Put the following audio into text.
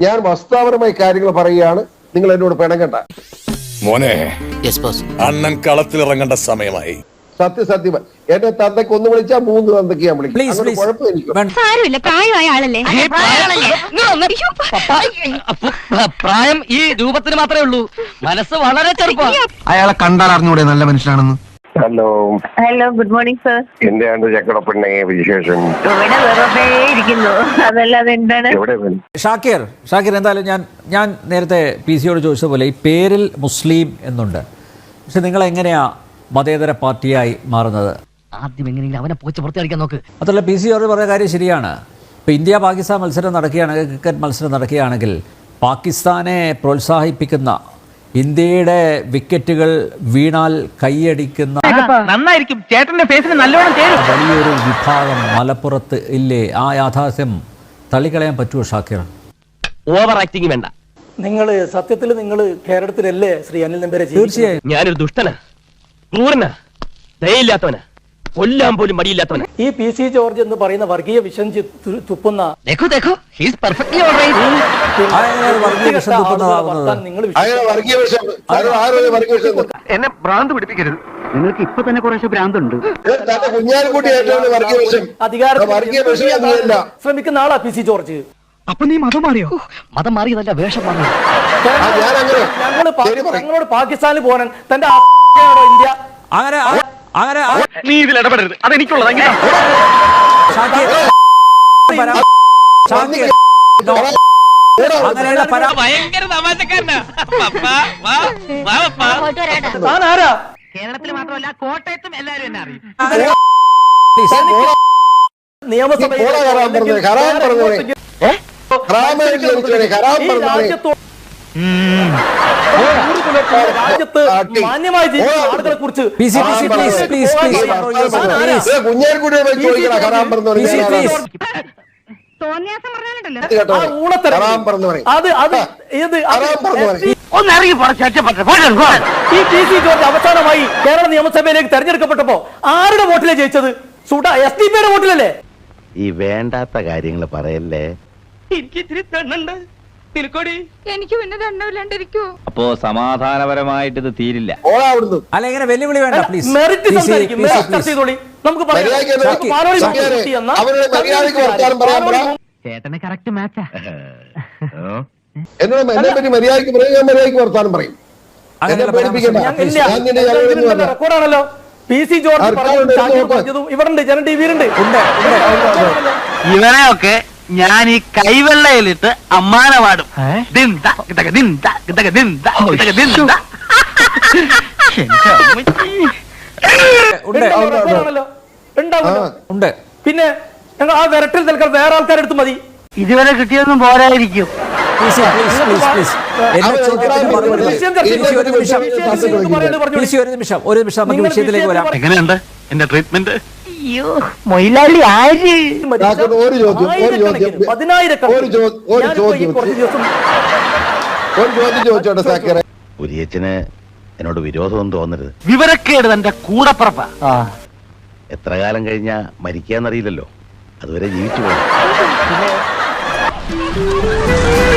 ഞാൻ വസ്തുതാപരമായി കാര്യങ്ങൾ പറയുകയാണ്. നിങ്ങൾ എന്നോട് പിണങ്ങണ്ട. മോനെ അണ്ണൻ കളത്തിലിറങ്ങേണ്ട സമയമായി. സത്യസത്യം. എന്റെ തന്തയ്ക്ക് ഒന്ന് വിളിച്ചാ മൂന്ന് തന്തയ്ക്ക് ഞാൻ വിളിക്കും. അങ്ങനെ പ്ലീസ് കുഴപ്പം എനിക്ക് സാരമില്ല പ്രായമായ ആളല്ലേ? പ്രായം ഈ രൂപത്തിന് മാത്രമേ ഉള്ളൂ. മനസ്സ് വളരെ ചെറുപ്പം. അയാളെ കണ്ടാൽ അറിഞ്ഞൂടെ നല്ല മനുഷ്യനാണെന്ന്? Hello hello good morning sir എന്താണ് ചക്കടപ്പെണ്ണെ വിശേഷം? ഇവിടെ വെറുതെ ഇരിക്കുന്നു. അതല്ലാതെ എന്താണ്? എവിടെ ഷാക്കിർ ഷാക്കിർ എന്തായാലും ഞാൻ ഞാൻ നേരത്തെ പി സിയോട് ചോദിച്ചതുപോലെ ഈ പേരിൽ മുസ്ലിം എന്നുണ്ട്. പക്ഷെ നിങ്ങൾ എങ്ങനെയാ മതേതര പാർട്ടിയായി മാറുന്നത്? ആദ്യം എങ്ങനെയെങ്കിലും അവനെ പോച്ച് പുറത്തിയടിക്കാൻ നോക്ക്. അതല്ല പി സിയോട് പറഞ്ഞ കാര്യം ശരിയാണ്. ഇപ്പോൾ ഇന്ത്യ പാകിസ്ഥാൻ മത്സരം നടക്കുകയാണെങ്കിൽ ക്രിക്കറ്റ് മത്സരം നടക്കുകയാണെങ്കിൽ പാകിസ്ഥാനെ പ്രോത്സാഹിപ്പിക്കുന്ന ഇന്ത്യയുടെ വിക്കറ്റുകൾ വീണാൽ കൈയടിക്കുന്ന നന്നായിരിക്കും. ചേട്ടന്റെ ഫേസിന് നല്ലോണം ചേരും. വലിയൊരു വിഭാഗം മലപ്പുറത്ത് ഇല്ലേ? ആ യാഥാർത്ഥ്യം തള്ളിക്കളയാൻ പറ്റുമോ ഷാക്കിർ? ഓവർ ആക്ടിങ് വേണ്ട. നിങ്ങൾ സത്യത്തിൽ നിങ്ങൾ കേരളത്തിലല്ലേ ശ്രീ അനിൽ നമ്പരെ തീർച്ചയായും. ഞാനൊരു ദുഷ്ടനാ. ക്രൂരനാ. ദയയില്ലാത്തവനാ. കൊല്ലാൻ പോലും മടിയില്ലാത്തവന്. ഈ പി സി ജോർജ് എന്ന് പറയുന്ന വർഗീയ വിഷം ചി- തുപ്പുന്ന വർഗീയ വിഷം തുപ്പുന്നതാവുന്നത്? നിങ്ങൾ അങ്ങനെ വർഗീയ വിഷം ആരോ ആരോ വർഗീയ വിഷം എന്നെ ഭ്രാന്ത് പിടിപ്പിക്കരുത്. നിങ്ങൾക്ക് ഇപ്പൊ തന്നെ കുറേശ്ശെ ഭ്രാന്തുണ്ട്. തന്റെ കുഞ്ഞാലിക്കുട്ടി ഏറ്റവും വർഗീയ വിഷം. വർഗീയ വിഷം ശ്രമിക്കുന്ന ആളാ പി സി ജോർജ്. അപ്പൊ നീ മതം മാറിയോ? മതം മാറിയതല്ല വേഷം മാറി. ആ, ഞാനങ്ങനെ ഞങ്ങൾ പാ- ശരി പറയും. ഞങ്ങളോട് പാകിസ്ഥാനിൽ പോകാൻ തന്റെ ആ ഇന്ത്യ അങ്ങനെ ആ- അങ്ങനെ നീ ഇതിൽ ഇടപെടരുത്. അതെനിക്കുള്ളത് ഷാക്കിർ അങ്ങനെ ഷാക്കിർ നോ. അങ്ങനെയുള്ള പരാ ഭയങ്കര തമാശക്കാരനാ. കേരളത്തിൽ മാത്രമല്ല കോട്ടയത്തും എല്ലാരും എന്നെ അറിയും. നിയമസഭ നിയമസഭയിൽ രാജ്യത്തോ- മാന്യമായി ജീവിക്കുന്ന ആളുകളെ കുറിച്ച്. അത് അത് ഈ ടി സി ജോർജ് അവസാനമായി കേരള നിയമസഭയിലേക്ക് തെരഞ്ഞെടുക്കപ്പെട്ടപ്പോ ആരുടെ വോട്ടിലെ ജയിച്ചത്? സുഡ എസ് ഡി പിയുടെ വോട്ടിലല്ലേ? ഈ വേണ്ടാത്ത കാര്യങ്ങൾ പറയല്ലേ? എനിക്ക് ഇത്തിരി തെണ്ണുണ്ട്. തിരുക്കോടി. എനിക്ക് പിന്നെ അപ്പോ സമാധാനപരമായിട്ട് ഇത് തീരില്ല. പോടാ അവിടുന്ന്. അല്ല ഇങ്ങനെ വെല്ലുവിളി വേണ്ട പ്ലീസ് മെറിറ്റ് സംസാരിക്കും. മെറിറ്റ് ചർച്ച ചെയ്തോളി നമുക്ക് പറയാം. മര്യാദയ്ക്ക് നമുക്ക് നോക്കി. പാലോളി സത്യാരെ, മുഹമ്മദ് എന്ന? അവരുടെ മര്യാദയ്ക്ക് വർത്താനം പറയാൻ പറ. ചേട്ടന് കറക്റ്റ് മാച്ചാ എന്നോട് എന്നെ പറ്റി മര്യാദയ്ക്ക് പറയും ഞാൻ മര്യാദയ്ക്ക് വർത്താനം പറയും. എന്നെ പേടിപ്പിക്കണ്ട. ഞാൻ. നിന്നെ റെക്കോർഡാണല്ലോ പി സി ജോർജ് പറഞ്ഞതും ഇവിടെ ഉണ്ട് ജന ടി വിയിലുണ്ട് ഇവനെയൊക്കെ ഞാൻ ഈ കൈവെള്ളയിലിട്ട് അമ്മാന പാടും ഉണ്ട് പിന്നെ ഞങ്ങൾ ആ വിരട്ടിൽ നിൽക്കാൻ വേറെ ആൾക്കാരെടുത്ത് മതി ഇതുവരെ കിട്ടിയൊന്നും പോരായിരിക്കും ഒരു നിമിഷം നമുക്ക് വിഷയത്തിലേക്ക് വരാം എങ്ങനെയുണ്ട് എന്റെ ട്രീറ്റ്മെന്റ് അയ്യോ മൊയിലാളി ആര്? ഡാക്ടർ, ഒരു ചോദ്യം, ഒരു ചോദ്യം. പതിനായിരക്കണക്കിന്. ഒരു ചോ- ഒരു ഞാനിപ്പോ ഈ ചോദ്യം. കുറച്ച് ദിവസം ഒരു ചോദ്യം ചോദിച്ചോട്ടെ സാക്കറെ. ഉരിയച്ചന് എന്നോട് വിരോധമൊന്നും തോന്നരുത്. വിവരക്കേട് തന്റെ കൂടപ്പുറപ്പാ. എത്ര കാലം കഴിഞ്ഞാ മരിക്കാന്നറിയില്ലല്ലോ. അതുവരെ ജീവിച്ചു പോകണം